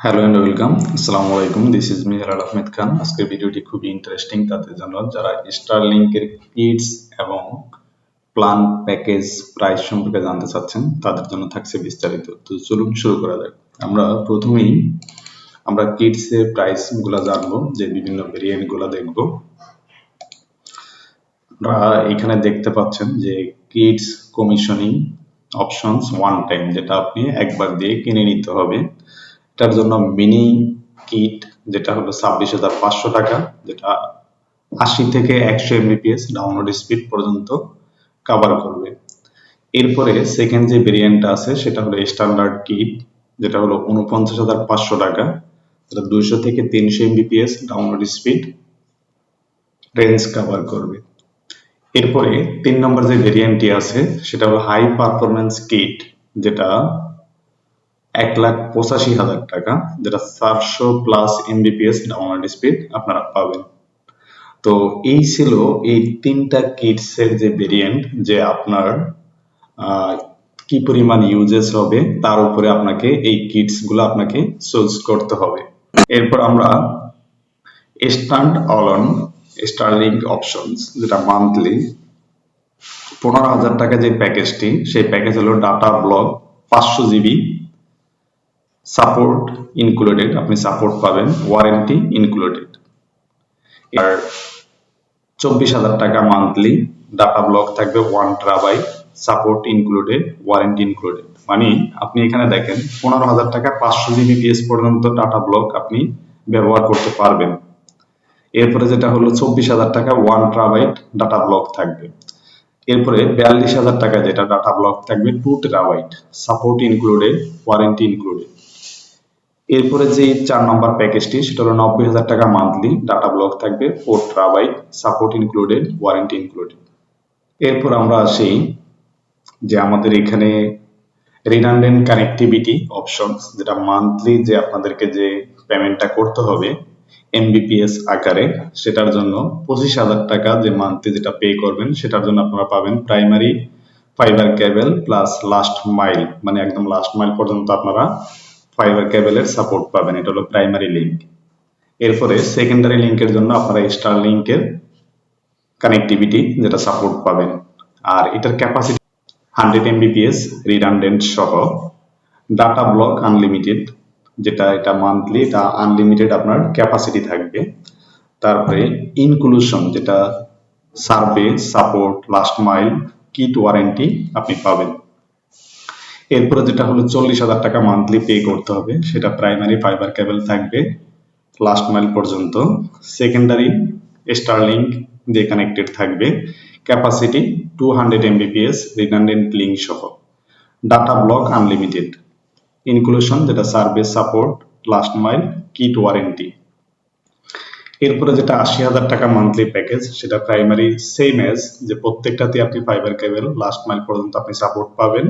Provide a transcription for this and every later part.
Hello and welcome আসসালামু আলাইকুম this is me Helal Ahmed Khan আজকের ভিডিওটি খুবই ইন্টারেস্টিং তাদের জন্য যারা স্টারলিংকের কিডস এবং প্ল্যান প্যাকেজ প্রাইস সম্পর্কে জানতে চাচ্ছেন, তাদের জন্য থাকছে বিস্তারিত। তো চলুন শুরু করা যাক। আমরা প্রথমেই আমরা কিডস এর প্রাইসগুলা জানব, যে বিভিন্ন ভেরিয়েন্টগুলা দেখব। আমরা এখানে দেখতে পাচ্ছেন যে kits commissioning options one time যেটা আপনি একবার দিয়ে কিনে নিতে হবে। এটার জন্য মিনি কিট যেটা হলো ছাব্বিশ হাজার পাঁচশো টাকা, যেটা আশি থেকে একশো এমবিপিএস ডাউনলোড স্পিড পর্যন্ত কভার করবে। এরপরে সেকেন্ড যে ভেরিয়েন্টটা আছে, সেটা হলো স্ট্যান্ডার্ড কিট যেটা হলো উনপঞ্চাশ হাজার পাঁচশো টাকা, যেটা দুইশো থেকে তিনশো Mbps download speed range cover করবে। এরপরে তিন নম্বর যে ভেরিয়েন্টটি আছে, সেটা হলো হাই পারফরমেন্স কিট যেটা এক লাখ পঁচাশি হাজার টাকা, যেটা চারশো প্লাস এমবিপিএস ডাউনলোড স্পিড আপনারা পাবেন। তো এই ছিল এই তিনটা কিটস এর যে ভেরিয়েন্ট যে আপনার কি পরিমাণ ইউজেস হবে, তার উপরে আপনাকে এই কিটসগুলো আপনাকে চুজ করতে হবে। এরপর আমরা স্ট্যান্ড অলন স্টারলিং অপশনস যেটা মান্থলি পনেরো হাজার টাকা যে প্যাকেজটি সেই প্যাকেজ হলো ডাটা ব্লক পাঁচশো জিবি সাপোর্ট ইনক্লুডেড আপনি সাপোর্ট পাবেন ওয়ারেন্টি ইনক্লুডেড আর চব্বিশ হাজার টাকা মান্থলি ডাটা ব্লক থাকবে one terabyte support included warranty included মানে আপনি এখানে দেখেন, পনেরো হাজার টাকা পাঁচশো জিবি পিএস পর্যন্ত ডাটা ব্লক আপনি ব্যবহার করতে পারবেন। এরপরে যেটা হলো, চব্বিশ হাজার টাকা ওয়ান ট্রাবাইট ডাটা ব্লক থাকবে। এরপরে বিয়াল্লিশ হাজার টাকা যেটা ডাটা ব্লক থাকবে two terabyte support included warranty included এরপরে যে চার নম্বর প্যাকেজটি সেটা হলো নব্বই হাজার টাকা মান্থলি ডাটা ব্লক থাকবে four terabyte support included warranty included এরপর আমরা আসি যে আমাদের এখানে রিডান্ডেন্ট কানেক্টিভিটি অপশন যেটা মান্থলি যে আপনাদেরকে যে পেমেন্টটা করতে হবে এমবিপিএস আকারে, সেটার জন্য পঁচিশ হাজার টাকা যে মান্থলি যেটা পে করবেন, সেটার জন্য আপনারা পাবেন primary fibre cable plus last mile মানে একদম লাস্ট মাইল পর্যন্ত আপনারা ফাইবার কেবলের সাপোর্ট পাবেন, এটা হলো প্রাইমারি লিঙ্ক এরপরে সেকেন্ডারি লিঙ্কের জন্য আপনারা স্টার লিঙ্কের কানেক্টিভিটি যেটা সাপোর্ট পাবেন। আর এটার ক্যাপাসিটি হান্ড্রেড এমবিপিএস রিডান্ডেন্ট সহ ডাটা ব্লক আনলিমিটেড যেটা এটা মান্থলি এটা আনলিমিটেড আপনার ক্যাপাসিটি থাকবে। তারপরে ইনক্লুশন যেটা survey support last mile kit warranty আপনি পাবেন। এরপরে যেটা হলো চল্লিশ হাজার টাকা মান্থলি পে করতে হবে, সেটা প্রাইমারি ফাইবার কেবল থাকবে লাস্ট মাইল পর্যন্ত। সেকেন্ডারি স্টারলিংক দিয়ে কানেক্টেড থাকবে। Capacity two hundred Mbps redundant link সহ। ডাটা ব্লক আনলিমিটেড ইনক্লুশন যেটা service support last mile kit warranty এরপরে যেটা আশি হাজার টাকা মান্থলি প্যাকেজ সেটা প্রাইমারি সেম এজ যে প্রত্যেকটাতে আপনি ফাইবার কেবল লাস্ট মাইল পর্যন্ত আপনি সাপোর্ট পাবেন।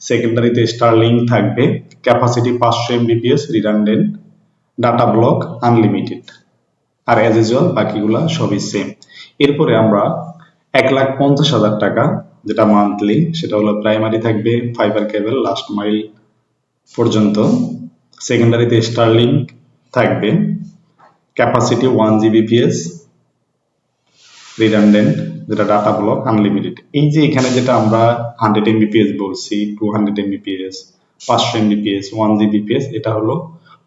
সেকেন্ডারিতে স্টারলিং থাকবে ক্যাপাসিটি পাঁচশো Mbps redundant data block unlimited আর অ্যাজ ইউজুয়াল বাকিগুলা সবই সেম এরপরে আমরা এক লাখ পঞ্চাশ হাজার টাকা, যেটা মান্থলি সেটা হলো প্রাইমারি থাকবে ফাইবার কেবল লাস্ট মাইল পর্যন্ত। সেকেন্ডারিতে স্টারলিং থাকবে ক্যাপাসিটি ওয়ান জিবিপিএস রিডান্ডেন্ট যেটা ডাটা ব্লক আনলিমিটেড এই যে এখানে যেটা আমরা হান্ড্রেড এমবিপিএস বলছি টু হান্ড্রেড এমবিপিএস পাঁচশো এমবিপিএস ওয়ান জিবিপিএস এটা হলো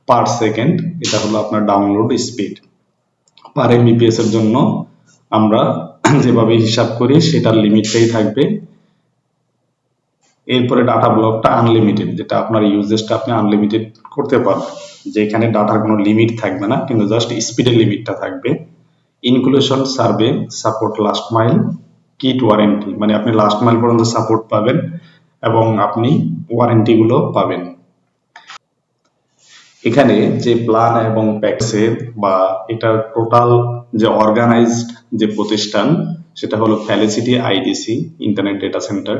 পার সেকেন্ড এটা হলো আপনার ডাউনলোড স্পিড পার এমবিপিএস এর জন্য আমরা যেভাবে হিসাব করি, সেটার লিমিটটাই থাকবে। এরপরে ডাটা ব্লকটা আনলিমিটেড যেটা আপনার ইউজেসটা আপনি আনলিমিটেড করতে পারবেন। যে এখানে ডাটার কোনো লিমিট থাকবে না, কিন্তু জাস্ট স্পিডের লিমিটটা থাকবে। Inclusion survey support last mile kit warranty মানে আপনি লাস্ট মাইল পর্যন্ত সাপোর্ট পাবেন এবং আপনি ওয়ারেন্টি গুলো পাবেন। এখানে যে প্ল্যান এবং প্যাকেজের বা এটার টোটাল যে অর্গানাইজড যে প্রতিষ্ঠান, সেটা হলো facility IDC internet data centre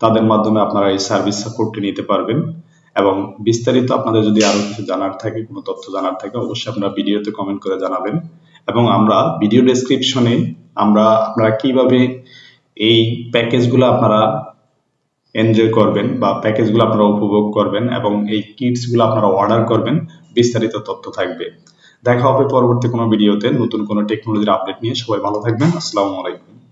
তাদের মাধ্যমে আপনারা এই সার্ভিস সাপোর্টটি নিতে পারবেন এবং বিস্তারিত আপনাদের যদি আরও কিছু জানার থাকে, কোনো তথ্য জানার থাকে, অবশ্যই আপনারা ভিডিওতে কমেন্ট করে জানাবেন। এবং আমরা ভিডিও ডেসক্রিপশনে আমরা আপনারা কীভাবে এই প্যাকেজগুলো আপনারা এনজয় করবেন বা প্যাকেজগুলো আপনারা উপভোগ করবেন এবং এই কিটসগুলো আপনারা অর্ডার করবেন, বিস্তারিত তথ্য থাকবে। দেখা হবে পরবর্তী কোনো ভিডিওতে নতুন কোনো টেকনোলজির আপডেট নিয়ে। সবাই ভালো থাকবেন। আসসালামু আলাইকুম।